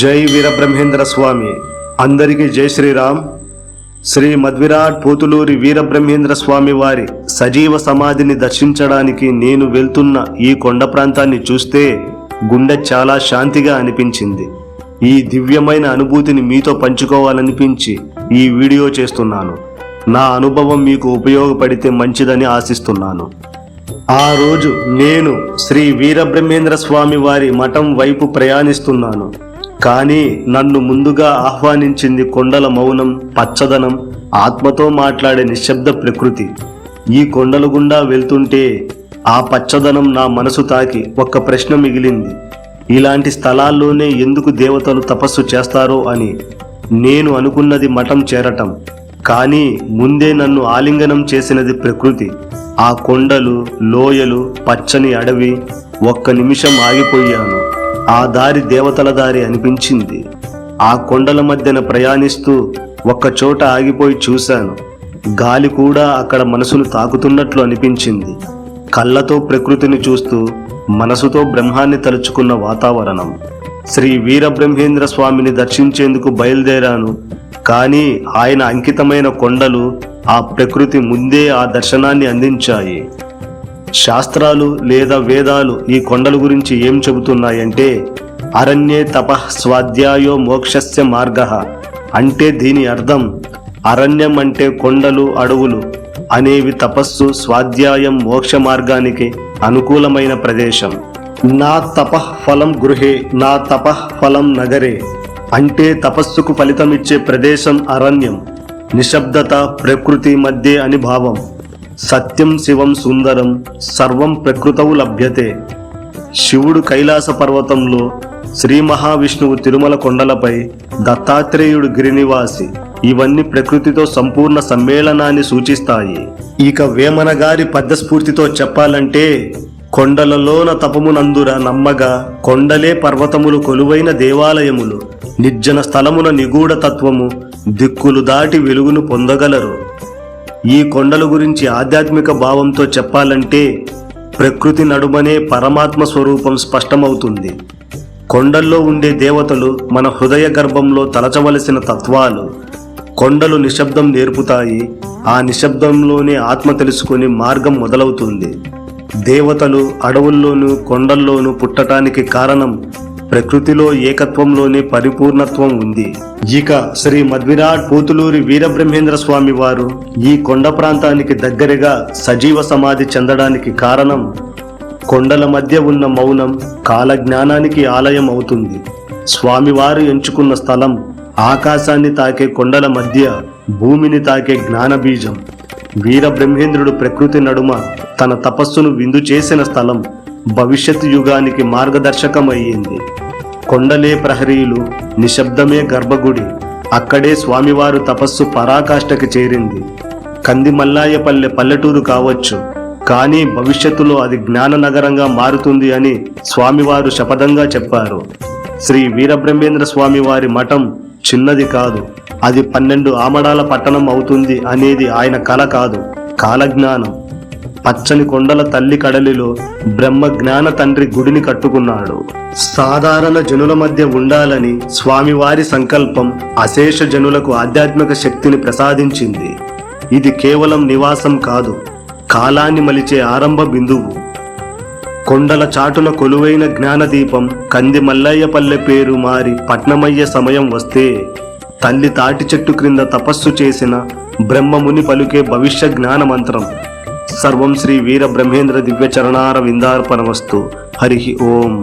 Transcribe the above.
జై వీరబ్రహ్మేంద్ర స్వామి. అందరికీ జై శ్రీరామ్. శ్రీ మద్విరాట్ పోతులూరి వీరబ్రహ్మేంద్ర స్వామి వారి సజీవ సమాధిని దర్శించడానికి నేను వెళ్తున్న ఈ కొండ ప్రాంతాన్ని చూస్తే గుండె చాలా శాంతిగా అనిపించింది. ఈ దివ్యమైన అనుభూతిని మీతో పంచుకోవాలనిపించి ఈ వీడియో చేస్తున్నాను. నా అనుభవం మీకు ఉపయోగపడితే మంచిదని ఆశిస్తున్నాను. ఆ రోజు నేను శ్రీ వీరబ్రహ్మేంద్ర స్వామి వారి మఠం వైపు ప్రయాణిస్తున్నాను. కానీ నన్ను ముందుగా ఆహ్వానించింది కొండల మౌనం పచ్చదనం ఆత్మతో మాట్లాడే నిశ్శబ్ద ప్రకృతి. ఈ కొండల గుండా వెళ్తుంటే ఆ పచ్చదనం నా మనసు తాకి ఒక్క ప్రశ్న మిగిలింది. ఇలాంటి స్థలాల్లోనే ఎందుకు దేవతలు తపస్సు చేస్తారో అని నేను అనుకున్నది మఠం చేరటం. కానీ ముందే నన్ను ఆలింగనం చేసినది ప్రకృతి. ఆ కొండలు లోయలు పచ్చని అడవి ఒక్క నిమిషం ఆగిపోయాను. ఆ దారి దేవతల దారి అనిపించింది. ఆ కొండల మధ్యన ప్రయాణిస్తూ ఒక్కచోట ఆగిపోయి చూశాను. గాలి కూడా అక్కడ మనసును తాకుతున్నట్లు అనిపించింది. కళ్ళతో ప్రకృతిని చూస్తూ మనసుతో బ్రహ్మాన్ని తలుచుకున్న వాతావరణం. శ్రీ వీరబ్రహ్మేంద్ర స్వామిని దర్శించేందుకు బయలుదేరాను. కానీ ఆయన అంకితమైన కొండలు ఆ ప్రకృతి ముందే ఆ దర్శనాన్ని అందించాయి. శాస్త్రాలు లేదా వేదాలు ఈ కొండల గురించి ఏం చెబుతున్నాయంటే అరణ్యే తప స్వాధ్యాయో మోక్షస్య మార్గ. అంటే దీని అర్థం అరణ్యం అంటే కొండలు అడవులు. అనేవి తపస్సు స్వాధ్యాయం మోక్ష మార్గానికి అనుకూలమైన ప్రదేశం. నా తపః ఫలం గృహే నా తపః ఫలం నగరే. అంటే తపస్సుకు ఫలితమిచ్చే ప్రదేశం అరణ్యం. నిశ్శబ్దత ప్రకృతి మధ్య అని భావం. సత్యం శివం సుందరం సర్వం ప్రకృతవు లభ్యతే. శివుడు కైలాస పర్వతంలో శ్రీ మహావిష్ణువు తిరుమల కొండలపై దత్తాత్రేయుడు గిరినివాసి ఇవన్నీ ప్రకృతితో సంపూర్ణ సమ్మేళనాన్ని సూచిస్తాయి. ఇక వేమన గారి పద్యస్ఫూర్తితో చెప్పాలంటే కొండలలోన తపమునందుర నమ్మగా కొండలే పర్వతములు కొలువైన దేవాలయములు. నిర్జన స్థలమున నిగూఢ తత్వము దిక్కులు దాటి వెలుగును పొందగలరు. ఈ కొండల గురించి ఆధ్యాత్మిక భావంతో చెప్పాలంటే ప్రకృతి నడుమనే పరమాత్మ స్వరూపం స్పష్టమవుతుంది. కొండల్లో ఉండే దేవతలు మన హృదయ గర్భంలో తలచవలసిన తత్వాలు. కొండలు నిశ్శబ్దం నేర్పుతాయి ఆ నిశ్శబ్దంలోనే ఆత్మ తెలుసుకుని మార్గం మొదలవుతుంది. దేవతలు అడవుల్లోనూ కొండల్లోనూ పుట్టటానికి కారణం ప్రకృతిలో ఏకత్వంలోనే పరిపూర్ణత్వం ఉంది. ఇక శ్రీ మద్విరాట్ పోతులూరి వీరబ్రహ్మేంద్ర స్వామి వారు ఈ కొండ ప్రాంతానికి దగ్గరగా సజీవ సమాధి చెందడానికి కారణం కొండల మధ్య ఉన్న మౌనం కాలజ్ఞానానికి ఆలయం అవుతుంది. స్వామివారు ఎంచుకున్న స్థలం ఆకాశాన్ని తాకే కొండల మధ్య భూమిని తాకే జ్ఞానబీజం. వీరబ్రహ్మేంద్రుడు ప్రకృతి నడుమ తన తపస్సును విందు చేసిన స్థలం భవిష్యత్ యుగానికి మార్గదర్శకమయ్యింది. కొండలే ప్రహరీలు నిశ్శబ్దమే గర్భగుడి అక్కడే స్వామివారు తపస్సు పరాకాష్ఠకి చేరింది. కంది మల్లాయపల్లె పల్లెటూరు కావచ్చు కానీ భవిష్యత్తులో అది జ్ఞాన నగరంగా మారుతుంది అని స్వామివారు శపథంగా చెప్పారు. శ్రీ వీరబ్రహ్మేంద్ర స్వామి వారి మఠం చిన్నది కాదు అది పన్నెండు ఆమడాల పట్టణం అవుతుంది అనేది ఆయన కల కాదు కాలజ్ఞానం. పచ్చని కొండల తల్లి కడలిలో బ్రహ్మ జ్ఞాన తండ్రి గుడిని కట్టుకున్నాడు. సాధారణ జనుల మధ్య ఉండాలని స్వామివారి సంకల్పం అశేష జనులకు ఆధ్యాత్మిక శక్తిని ప్రసాదించింది. ఇది కేవలం నివాసం కాదు కాలాన్ని మలిచే ఆరంభ బిందువు. కొండల చాటున కొలువైన జ్ఞానదీపం కంది మల్లయ్యపల్లె పేరు మారి పట్నమయ్యే సమయం వస్తే తల్లి తాటి చెట్టు క్రింద తపస్సు చేసిన బ్రహ్మముని పలుకే భవిష్య జ్ఞాన మంత్రం సర్వం శ్రీ వీర బ్రహ్మేంద్ర దివ్య చరణార విందార్పణమస్తు హరి ఓం.